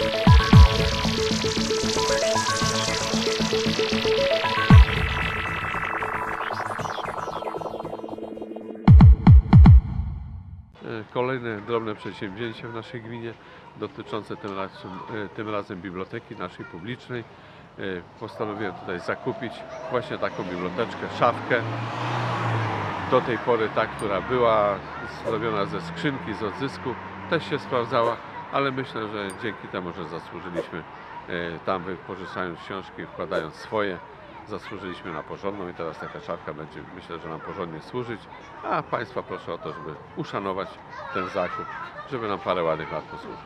E, Kolejne drobne przedsięwzięcie w naszej gminie dotyczące tym razem, e, tym razem biblioteki naszej publicznej. E, Postanowiłem tutaj zakupić właśnie taką biblioteczkę, szafkę. Do tej pory ta, która była zrobiona ze skrzynki, z odzysku, też się sprawdzała, ale myślę, że dzięki temu, że zasłużyliśmy e, tam wypożyczając książki, wkładając swoje, zasłużyliśmy na porządną i teraz taka szafka będzie myślę, że nam porządnie służyć. A Państwa proszę o to, żeby uszanować ten zakup, żeby nam parę ładnych lat posłużył.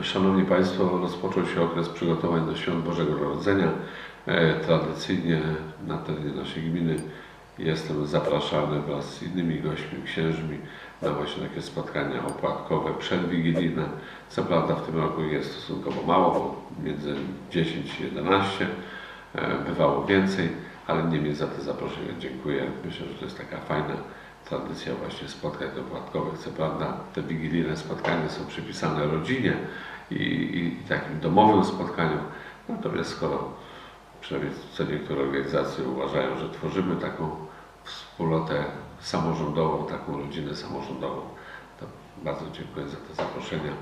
E, Szanowni Państwo, rozpoczął się okres przygotowań do Świąt Bożego Narodzenia. E, Tradycyjnie na terenie naszej gminy jestem zapraszany wraz z innymi gośćmi, księżmi na właśnie takie spotkania opłatkowe przedwigilijne. Co prawda w tym roku jest stosunkowo mało, bo między 10 i 11 e, bywało więcej, ale niemniej za te zaproszenia dziękuję. Myślę, że to jest taka fajna tradycja właśnie spotkań opłatkowych. Co prawda te wigilijne spotkania są przypisane rodzinie i, i, i takim domowym spotkaniom, natomiast skoro przynajmniej co niektóre organizacje uważają, że tworzymy taką wspólnotę samorządową, taką rodzinę samorządową, to bardzo dziękuję za te zaproszenia.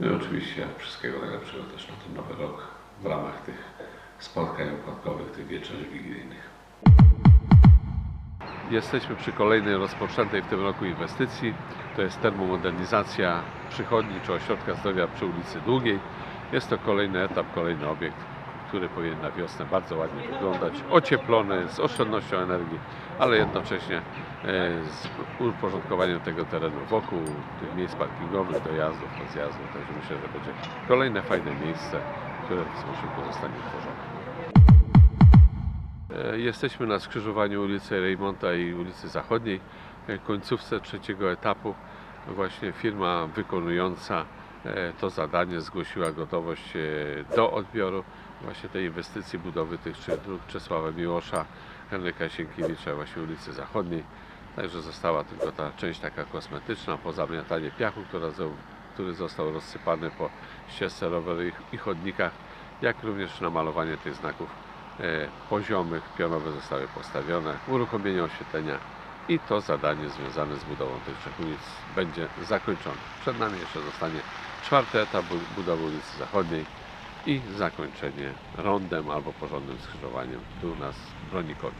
No i oczywiście wszystkiego najlepszego też na ten nowy rok w ramach tych spotkań opłatkowych, tych wieczerzy wigilijnych. Jesteśmy przy kolejnej rozpoczętej w tym roku inwestycji. To jest termomodernizacja przychodni czy ośrodka zdrowia przy ulicy Długiej. Jest to kolejny etap, kolejny obiekt, który powinien na wiosnę bardzo ładnie wyglądać, ocieplony, z oszczędnością energii, ale jednocześnie e, z uporządkowaniem tego terenu wokół tych miejsc parkingowych, dojazdów, rozjazdów. Także myślę, że będzie kolejne fajne miejsce, które w sposób zostanie utworzone. E, Jesteśmy na skrzyżowaniu ulicy Rejmonta i ulicy Zachodniej, e, końcówce trzeciego etapu. Właśnie firma wykonująca to zadanie zgłosiła gotowość e, do odbioru właśnie tej inwestycji budowy tych trzech dróg Czesława Miłosza, Henryka Sienkiewicza właśnie ulicy Zachodniej. Także została tylko ta część taka kosmetyczna, pozamiatanie piachu, który został rozsypany po ścieżce rowerowych i chodnikach, jak również namalowanie tych znaków e, poziomych, pionowe zostały postawione, uruchomienie oświetlenia i to zadanie związane z budową tych trzech ulic będzie zakończone. Przed nami jeszcze zostanie czwarty etap bu- budowy ulicy Zachodniej i zakończenie rondem albo porządnym skrzyżowaniem tu nas w Bronikowie.